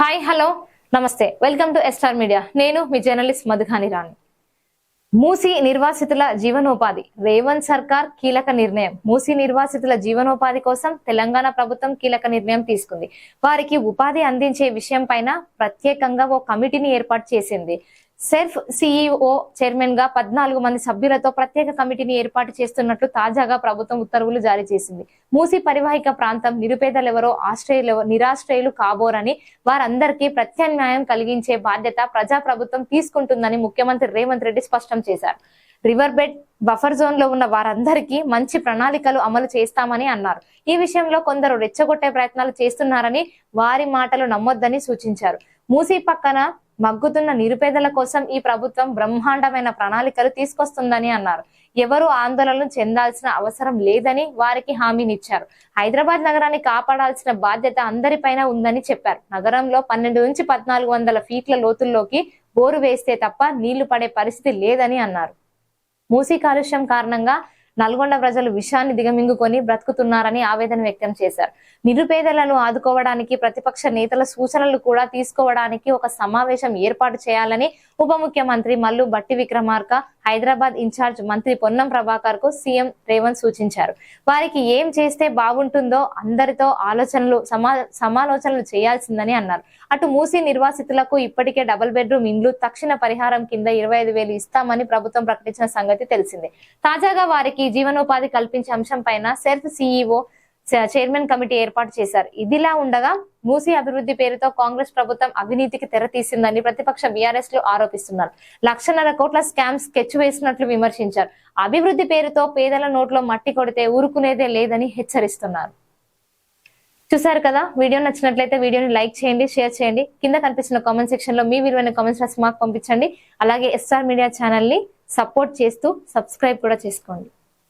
Hi hello నమస్తే. Welcome to S star media నేను మీ జర్నలిస్ట్ మధుఖాని రాణి. మూసి నిర్వాసితుల జీవనోపాధి. రేవంత్ సర్కార్ కీలక నిర్ణయం. మూసి నిర్వాసితుల జీవనోపాధి కోసం తెలంగాణ ప్రభుత్వం కీలక నిర్ణయం తీసుకుంది. వారికి ఉపాధి అందించే విషయం పైన ప్రత్యేకంగా ఓ కమిటీని ఏర్పాటు చేసింది. సెర్ఫ్ సిఇఓ చైర్మన్గా పద్నాలుగు మంది సభ్యులతో ప్రత్యేక కమిటీని ఏర్పాటు చేస్తున్నట్లు తాజాగా ప్రభుత్వం ఉత్తర్వులు జారీ చేసింది. మూసి పరివాహిక ప్రాంతం నిరుపేదలెవరో ఆశ్రయులు నిరాశ్రయులు కాబోరని వారందరికీ ప్రత్యామ్నాయం కలిగించే బాధ్యత ప్రజా ప్రభుత్వం తీసుకుంటుందని ముఖ్యమంత్రి రేవంత్ రెడ్డి స్పష్టం చేశారు. రివర్ బెడ్ బఫర్ జోన్లో ఉన్న వారందరికీ మంచి ప్రణాళికలు అమలు చేస్తామని అన్నారు. ఈ విషయంలో కొందరు రెచ్చగొట్టే ప్రయత్నాలు చేస్తున్నారని వారి మాటలు నమ్మొద్దని సూచించారు. మూసీ పక్కన మగ్గుతున్న నిరుపేదల కోసం ఈ ప్రభుత్వం బ్రహ్మాండమైన ప్రణాళికలు తీసుకొస్తుందని అన్నారు. ఎవరు ఆందోళన చెందాల్సిన అవసరం లేదని వారికి హామీనిచ్చారు. హైదరాబాద్ నగరాన్ని కాపాడాల్సిన బాధ్యత అందరిపైన ఉందని చెప్పారు. నగరంలో పన్నెండు నుంచి పద్నాలుగు వందల ఫీట్ల లోతుల్లోకి బోరు వేస్తే తప్ప నీళ్ళు పడే పరిస్థితి లేదని అన్నారు. మూసీ కాలుష్యం కారణంగా నల్గొండ ప్రజలు విషాన్ని దిగమింగుకొని బ్రతుకుతున్నారని ఆవేదన వ్యక్తం చేశారు. నిరుపేదలను ఆదుకోవడానికి ప్రతిపక్ష నేతల సూచనలు కూడా తీసుకోవడానికి ఒక సమావేశం ఏర్పాటు చేయాలని ఉప ముఖ్యమంత్రి మల్లు బట్టి విక్రమార్క హైదరాబాద్ ఇన్ఛార్జ్ మంత్రి పొన్నం ప్రభాకర్కు సీఎం రేవంత్ సూచించారు. వారికి ఏం చేస్తే బాగుంటుందో అందరితో ఆలోచనలు సమా సమాలోచనలు చేయాల్సిందని అన్నారు. అటు మూసీ నిర్వాసితులకు ఇప్పటికే డబుల్ బెడ్రూమ్ ఇండ్లు తక్షణ పరిహారం కింద ఇరవై ఐదు వేలు ఇస్తామని ప్రభుత్వం ప్రకటించిన సంగతి తెలిసిందే. తాజాగా వారికి జీవనోపాధి కల్పించే అంశం పైన సెర్ఫ్ సిఇఓ చైర్మన్ కమిటీ ఏర్పాటు చేశారు. ఇదిలా ఉండగా మూసీ అభివృద్ధి పేరుతో కాంగ్రెస్ ప్రభుత్వం అవినీతికి తెరతీసిందని ప్రతిపక్ష బీఆర్ఎస్లు ఆరోపిస్తున్నారు. లక్షన్నర కోట్ల స్కామ్ స్కెచ్ వేసినట్లు విమర్శించారు. అభివృద్ధి పేరుతో పేదల నోట్లో మట్టి కొడితే ఊరుకునేదే లేదని హెచ్చరిస్తున్నారు. చూసారు కదా? వీడియో నచ్చినట్లయితే వీడియోని లైక్ చేయండి షేర్ చేయండి. కింద కనిపిస్తున్న కామెంట్ సెక్షన్లో మీ విలువైన కామెంట్స్ రాసి మాకు పంపించండి. అలాగే ఎస్ఆర్ మీడియా ఛానల్ని సపోర్ట్ చేస్తూ సబ్స్క్రైబ్ కూడా చేసుకోండి.